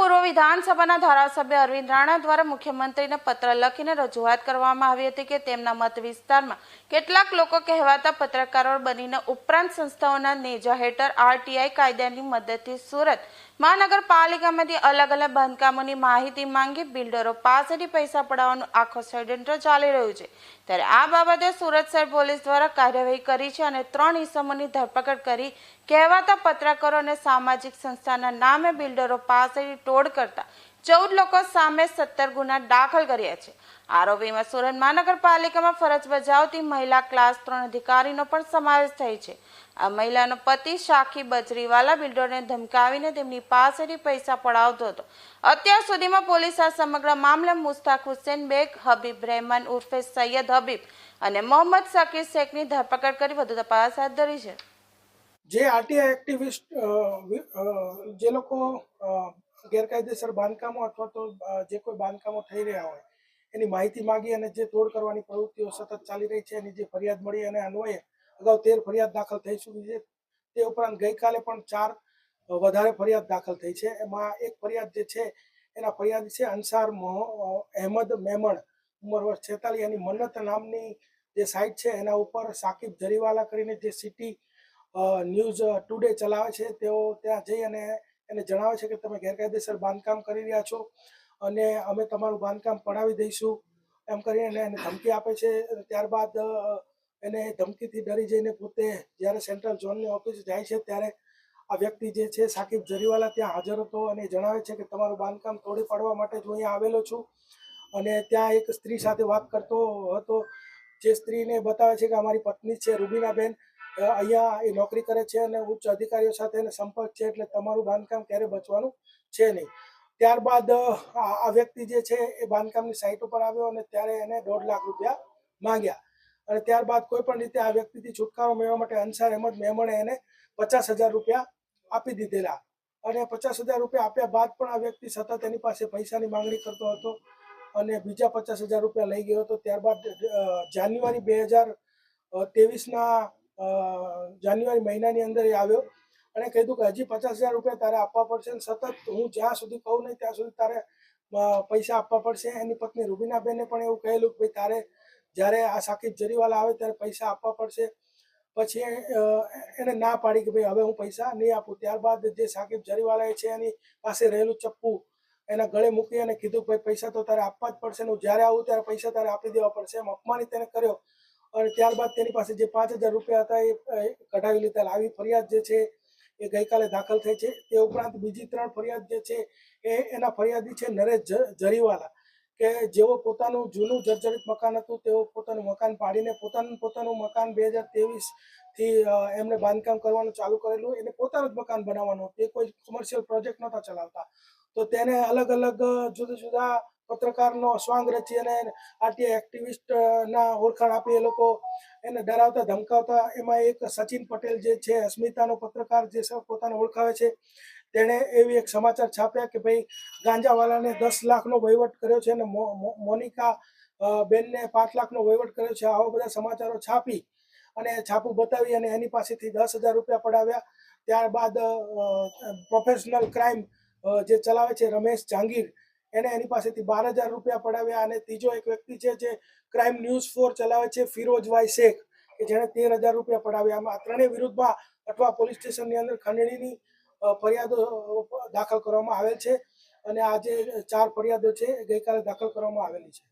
વિધાનસભાના ધારાસભ્ય અરવિંદ રાણા દ્વારા મુખ્યમંત્રીને પત્ર લખીને રજૂઆત કરવામાં આવી હતી કે તેમના મત વિસ્તારમાં કેટલાક લોકો કહેવાતા પત્રકારો બનીને ઉપરાંત સંસ્થાઓના નેજા હેઠળ આરટીઆઈ કાયદાની મદદથી સુરત મહાનગરપાલિકામાંથી અલગ અલગ બાંધકામોની માહિતી માંગી બિલ્ડરો પાસેથી પૈસા પડાવવાનું આખો ષડયંત્ર ચાલી રહ્યું છે. ત્યારે આ બાબતે સુરત શહેર પોલીસ દ્વારા કાર્યવાહી કરી છે અને ત્રણ ઇસમોની ધરપકડ કરી કહેવાતા પત્રકારો અને સામાજિક સંસ્થાના નામે બિલ્ડરો પાસેથી તોડ કરતા ચૌદ લોકો સામે સત્તર ગુના દાખલ કર્યા છે. આરોપીમાં સુરત મહાનગરપાલિકામાં ફરજ બજાવતી મહિલા ક્લાસ ત્રણ અધિકારીનો પણ સમાવેશ થાય છે. આ મહિલાનો પતિ શાખી બજરીવાલા બિલ્ડરને ધમકાવીને તેમની પાસેથી પૈસા પડાવતો હતો. અત્યાર સુધીમાં પોલીસ આ સમગ્ર મામલે મુસ્તાક હુસેન બેગ, હબીબ રહેમાન ઉર્ફે સૈયદ હબીબ અને મોહમ્મદ શકીર શેખની ધરપકડ કરી વધુ તપાસ હાથ ધરી છે. જે આરટીઆઈ એક્ટિવિસ્ટ જે લોકો ગેરકાયદેસર બાંધકામો અથવા તો જે કોઈ બાંધકામો થઈ રહ્યા હોય એની માહિતી માંગી અને જે તોડ કરવાની પ્રવૃત્તિઓ સતત ચાલી રહી છે, એની જે ફરિયાદ મળી અને અન્વયે અગાઉ તેર ફરિયાદ દાખલ થઈ ચૂકી છે. તે ઉપરાંત ગઈકાલે પણ ચાર વધારે ફરિયાદ દાખલ થઈ છે. એમાં એક ફરિયાદ જે છે, એના ફરિયાદી છે અંસાર અહેમદ મેમણ, ઉંમર વર્ષ છેતાલીસ. એની મન્નત નામની જે સાઇટ છે, એના ઉપર સાકિબ જરીવાલા કરીને જે સિટી ન્યૂઝ ટુડે ચલાવે છે, તેઓ ત્યાં જઈ અને એને જણાવે છે કે તમે ગેરકાયદેસર બાંધકામ કરી રહ્યા છો. અને અમે તમારું બાંધકામ પડાવી દઈશું, એમ કરીને એને ધમકી આપે છે. ત્યારબાદ એને ધમકીથી ડરી જઈને પોતે જ્યારે સેન્ટ્રલ ઝોનની ઓફિસ જાય છે, ત્યારે આ વ્યક્તિ જે છે સાકિબ જરીવાલા ત્યાં હાજર હતો અને જણાવે છે કે તમારું બાંધકામ તોડી પાડવા માટે જ અહીંયા આવેલો છું. અને ત્યાં એક સ્ત્રી સાથે વાત કરતો હતો, જે સ્ત્રીને બતાવે છે કે અમારી પત્ની છે, રૂબીનાબેન. અહીંયા એ નોકરી કરે છે અને ઉચ્ચ અધિકારીઓ સાથે એને સંપર્ક છે, એટલે તમારું બાંધકામ ક્યારે બચવાનું છે નહીં. ત્યારબાદ આ વ્યક્તિ જે છે એ બાંધકામની સાઇટ ઉપર આવ્યો અને ત્યારે એને દોઢ લાખ રૂપિયા માંગ્યા. અને ત્યારબાદ કોઈ પણ રીતે આ વ્યક્તિથી છુટકારો મેળવવા માટે અંસાર અહેમદ મેમણે એને પચાસ હજાર રૂપિયા આપી દીધેલા. અને પચાસ હજાર રૂપિયા આપ્યા બાદ પણ આ વ્યક્તિ સતત એની પાસે પૈસાની માંગણી કરતો હતો અને બીજા પચાસ હજાર રૂપિયા લઈ ગયો હતો. ત્યારબાદ જાન્યુઆરી બે હજાર તેવીસના જાન્યુઆરી મહિનાની અંદર એ આવ્યો અને કીધું કે હજી પચાસ હજાર રૂપિયા તારે આપવા પડશે સતત હું જ્યાં સુધી કહું નહીં ત્યાં સુધી તારે પૈસા આપવા પડશે. એની પત્ની રૂબીનાબેને પણ એવું કહેલું કે ભાઈ, તારે જ્યારે આ સાકિબ જરીવાલા આવે ત્યારે પૈસા આપવા પડશે. પછી એને ના પાડી કે ભાઈ, હવે હું પૈસા નહીં આપું. ત્યારબાદ જે સાકિબ જરીવાલા છે એની પાસે રહેલું ચપ્પુ એના ગળે મૂકી અને કીધું ભાઈ, પૈસા તો તારે આપવા જ પડશે હું જ્યારે આવું ત્યારે પૈસા તારે આપી દેવા પડશે. એમ અપમાનિત એને કર્યો. અને ત્યારબાદ તેની પાસે જે પાંચ હજાર રૂપિયા હતા એ કઢાવી લીધા. આવી ફરિયાદ જે છે એ ગઈકાલે દાખલ થઈ છે. તે ઉપરાંત બીજી ત્રણ ફરિયાદ જે છે એ એના ફરિયાદી છે નરેશ જરીવાલા. કે જેઓ પોતાનું જૂનું જર્જરિત મકાન હતું તેઓ પોતાનું મકાન પાડીને પોતાનું પોતાનું મકાન બે હજાર ત્રેવીસથી અ, એમણે બાંધકામ કરવાનું ચાલુ કરેલું. એને પોતાનું જ મકાન બનાવવાનું તે કોઈ કોમર્શિયલ પ્રોજેક્ટ નહોતા ચલાવતા. તો તેને અલગ અલગ જુદા જુદા પત્રકારનો સ્વાંગ રચી અને આરટીઆઈ એક્ટિવિસ્ટ ના ઓળખાણ આપી એ લોકો એને ડરાવતા, ધમકાવતા. એમાં એક સચિન પટેલ જે છે, અસ્મિતાનો પત્રકાર જે પોતાને ઓળખાવે છે. તેણે એવી એક સમાચાર છાપ્યા કે ભાઈ, ગાંજાવાલાને દસ લાખનો વહીવટ કર્યો છે અને મોનિકા બેનને પાંચ લાખનો વહીવટ કર્યો છે. આવા બધા સમાચારો છાપી અને છાપું બતાવી અને એની પાસેથી દસ હજાર રૂપિયા પડાવ્યા. ત્યારબાદ પ્રોફેશનલ ક્રાઇમ જે ચલાવે છે રમેશ જાંગીર એને એની પાસેથી બાર હજાર રૂપિયા પડાવ્યા અને ત્રીજો એક વ્યક્તિ છે જે ક્રાઇમ ન્યૂઝ ફોર ચલાવે છે ફિરોજભાઈ શેખ, કે જેણે તેર હજાર રૂપિયા પડાવ્યા. આમાં ત્રણેય વિરુદ્ધમાં અઠવા પોલીસ સ્ટેશનની અંદર ખંડણીની ફરિયાદો દાખલ કરવામાં આવેલ છે. અને આ જે ચાર ફરિયાદો છે ગઈકાલે દાખલ કરવામાં આવેલી છે.